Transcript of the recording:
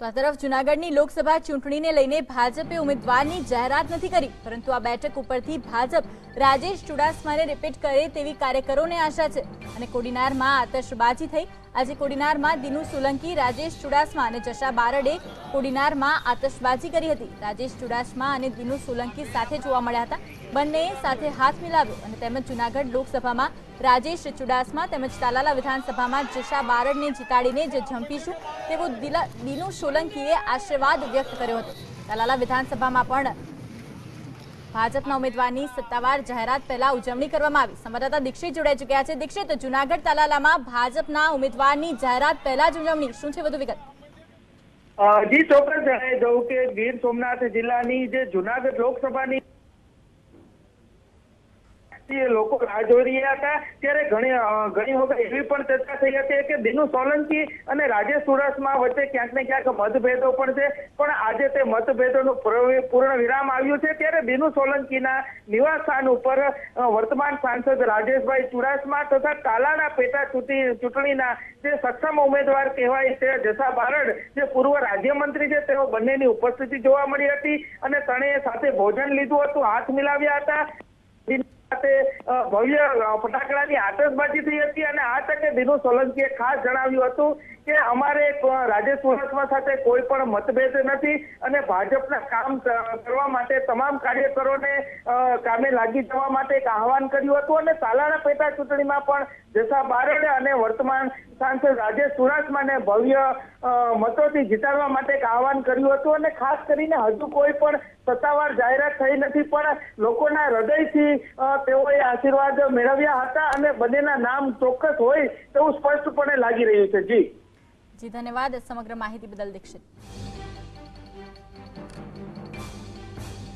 તો આ તરફ જુનાગઢની લોકસભા ચૂંટણીને લઈને ભાજપે ઉમેદવારની જાહેરાત નથી કરી, પરંતુ આ બેઠક ઉપરથી ભાજપ રાજેશ ચુડાસમાને રિપીટ કરે તેવી કાર્યકરોને આશા છે. અને કોડીનારમાં આતશબાજી થઈ આજે કોડીનારમાં દિનુ સોલંકી, રાજેશ ચુડાસમા અને જશા બારડે કોડીનારમાં આતશબાજી કરી હતી. રાજેશ ચુડાસમા અને દિનુ સોલંકી સાથે જોવા મળ્યા હતા. બંનેએ સાથે હાથ મિલાવ્યો અને તેમજ જુનાગઢ લોકસભામાં રાજેશ ચુડાસમા તેમજ તાલાલા વિધાનસભામાં જશા બારડને જીતાડીને જે ઝંપીશું તેવો દિનુ સોલંકીએ આશીર્વાદ વ્યક્ત કર્યો હતો. તાલાલા વિધાનસભામાં પણ ભાજપના ઉમેદવારની સત્તાવાર જાહેરાત પહેલા ઉજવણી કરવામાં આવી. સંવાદદાતા દીક્ષિત જોડાઈ ચૂક્યા છે. દીક્ષિત, જુનાગઢ તાલાલામાં ભાજપના ઉમેદવારની જાહેરાત પહેલા જ ઉજવણી. શું છે વધુ વિગત? જી, ચોક્કસ જણાવી દઉં કે ગીર સોમનાથ જિલ્લાની જે જુનાગઢ લોકસભાની જે લોકો રાહ જોઈ રહ્યા હતા. ત્યારે ઘણી ઘણી વખત એવી પણ ચર્ચા થઈ હતી કે દિનુ સોલંકી અને રાજેશ ચુડાસમા વચ્ચે ક્યાંક ને ક્યાંક મતભેદો પણ છે. પણ આજે તે મતભેદોનું પૂર્ણ વિરામ આવ્યું છે. ત્યારે દિનુ સોલંકીના નિવાસ સ્થાન ઉપર વર્તમાન સાંસદ રાજેશભાઈ ચુડાસમા તથા કાલાના પેટા ચૂંટણી ચૂંટણીના જે સક્ષમ ઉમેદવાર કહેવાય છે, જસા બારડ, જે પૂર્વ રાજ્યમંત્રી છે, તેઓ બંનેની ઉપસ્થિતિ જોવા મળી હતી અને ત્રણેય સાથે ભોજન લીધું હતું. હાથ મિલાવ્યા હતા. અ, ભવ્ય ફટાકડાની આતશબાજી થઈ હતી અને આ તકે દિનુ સોલંકીએ ખાસ જણાવ્યું હતું કે અમારે રાજેશ ચુડાસમા સાથે કોઈ પણ મતભેદ નથી અને ભાજપના કામ કરવા માટે તમામ કાર્યકરોને કામે લાગી જવા માટે એક આહવાન કર્યું હતું અને તાલાળા પેટા ચૂંટણીમાં પણ જસા બારડે અને વર્તમાન સાંસદ રાજેશ ચુડાસમાને ભવ્ય મતોથી જીતાડવા માટે એક આહવાન કર્યું હતું અને ખાસ કરીને હજુ કોઈ પણ સત્તાવાર જાહેરાત થઈ નથી પણ લોકોના હૃદયથી તેઓએ આશીર્વાદ મેળવ્યા હતા અને બંનેના નામ ચોક્કસ હોય તેવું સ્પષ્ટપણે લાગી રહ્યું છે. જી. જી ધન્યવાદ. સમગ્ર માહિતી બદલ દીક્ષિત.